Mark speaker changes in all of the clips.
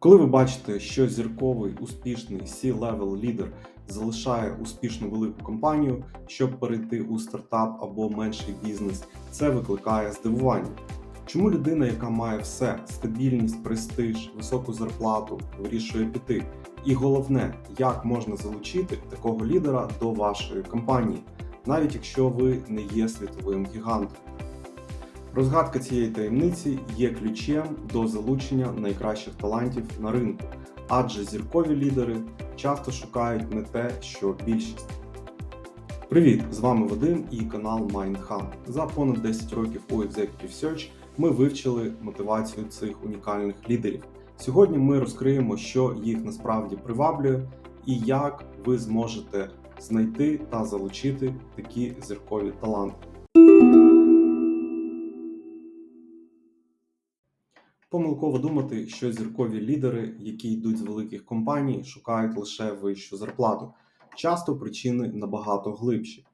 Speaker 1: Коли ви бачите, що зірковий успішний C-level лідер залишає успішну велику компанію, щоб перейти у стартап або менший бізнес, це викликає здивування. Чому людина, яка має все стабільність, престиж, високу зарплату, вирішує піти? І головне, як можна залучити такого лідера до вашої компанії, навіть якщо ви не є світовим гігантом. Розгадка цієї таємниці є ключем до залучення найкращих талантів на ринку, адже зіркові лідери часто шукають не те, що більшість. Привіт! З вами Вадим і канал MindHunt. За понад 10 років у Executive Search ми вивчили мотивацію цих унікальних лідерів. Сьогодні ми розкриємо, що їх насправді приваблює і як ви зможете знайти та залучити такі зіркові таланти. Помилково думати, що зіркові лідери, які йдуть з великих компаній, шукають лише вищу зарплату. Часто причини набагато глибші.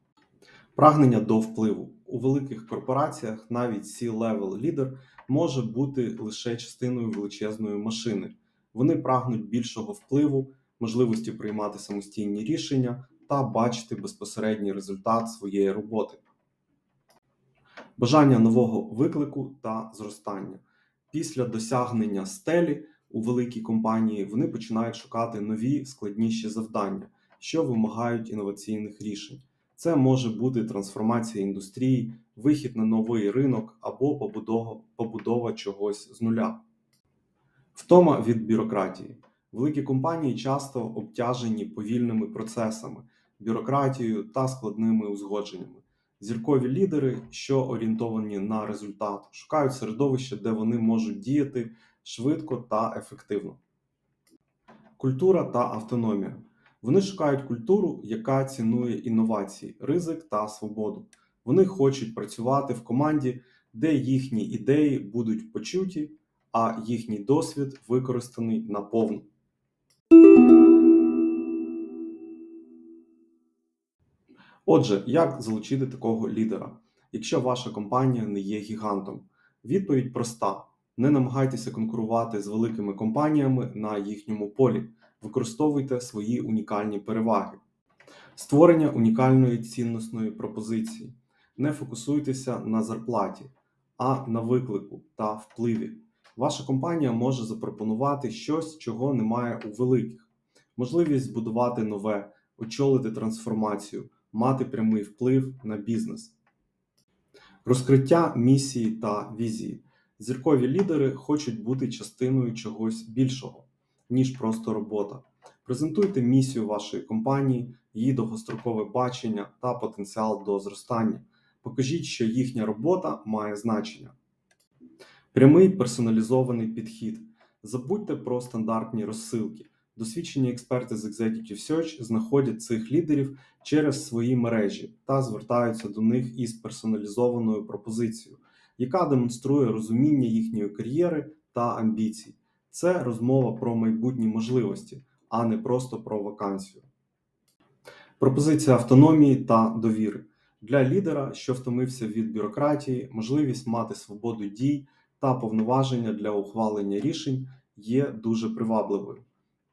Speaker 1: Прагнення до впливу у великих корпораціях навіть C-level лідер може бути лише частиною величезної машини. Вони прагнуть більшого впливу, можливості приймати самостійні рішення та бачити безпосередній результат своєї роботи. Бажання нового виклику та зростання. Після досягнення стелі у великій компанії вони починають шукати нові складніші завдання, що вимагають інноваційних рішень. Це може бути трансформація індустрії, вихід на новий ринок або побудова, побудова чогось з нуля. Втома від бюрократії. Великі компанії часто обтяжені повільними процесами, бюрократією та складними узгодженнями. Зіркові лідери, що орієнтовані на результат, шукають середовище, де вони можуть діяти швидко та ефективно. Культура та автономія. Вони шукають культуру, яка цінує інновації, ризик та свободу. Вони хочуть працювати в команді, де їхні ідеї будуть почуті, а їхній досвід використаний наповну. Отже, як залучити такого лідера, якщо ваша компанія не є гігантом? Відповідь проста: не намагайтеся конкурувати з великими компаніями на їхньому полі, використовуйте свої унікальні переваги. Створення унікальної цінностної пропозиції. Не фокусуйтеся на зарплаті, а на виклику та впливі. Ваша компанія може запропонувати щось, чого немає у великих, можливість збудувати нове, очолити трансформацію мати прямий вплив на бізнес. Розкриття місії та візії. Зіркові лідери хочуть бути частиною чогось більшого, ніж просто робота. Презентуйте місію вашої компанії, її довгострокове бачення та потенціал до зростання. Покажіть, що їхня робота має значення. Прямий персоналізований підхід. Забудьте про стандартні розсилки. Досвідчені експерти з Executive Search знаходять цих лідерів через свої мережі та звертаються до них із персоналізованою пропозицією, яка демонструє розуміння їхньої кар'єри та амбіцій. Це розмова про майбутні можливості, а не просто про вакансію. Пропозиція автономії та довіри для лідера, що втомився від бюрократії, можливість мати свободу дій та повноваження для ухвалення рішень є дуже привабливою.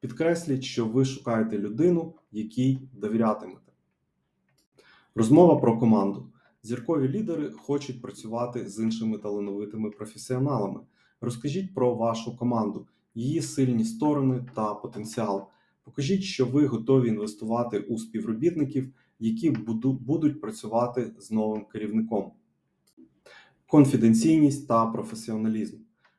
Speaker 1: Підкресліть, що ви шукаєте людину, якій довірятимете. Розмова про команду. Зіркові лідери хочуть працювати з іншими талановитими професіоналами. Розкажіть про вашу команду, її сильні сторони та потенціал. Покажіть, що ви готові інвестувати у співробітників, які будуть працювати з новим керівником. Конфіденційність та професіоналізм.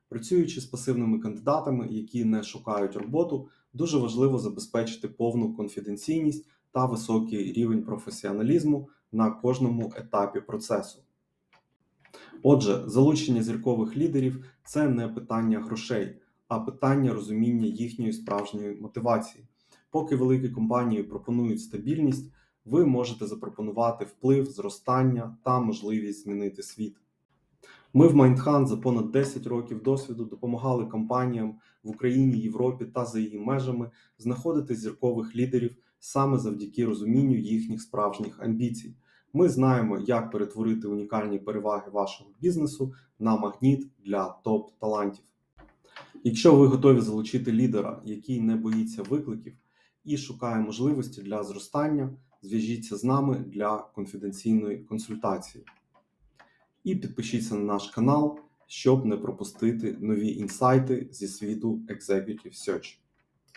Speaker 1: Працюючи з пасивними кандидатами, які не шукають роботу, дуже важливо забезпечити повну конфіденційність та високий рівень професіоналізму на кожному етапі процесу. Отже, залучення зіркових лідерів це не питання грошей, а питання розуміння їхньої справжньої мотивації. Поки великі компанії пропонують стабільність, ви можете запропонувати вплив, зростання та можливість змінити світ. Ми в Майндхан за понад 10 років досвіду допомагали компаніям в Україні, Європі та за її межами знаходити зіркових лідерів саме завдяки розумінню їхніх справжніх амбіцій. Ми знаємо, як перетворити унікальні переваги вашого бізнесу на магніт для топ-талантів. Якщо ви готові залучити лідера, який не боїться викликів і шукає можливості для зростання, зв'яжіться з нами для конфіденційної консультації. І підпишіться на наш канал, щоб не пропустити нові інсайти зі світу Executive Search.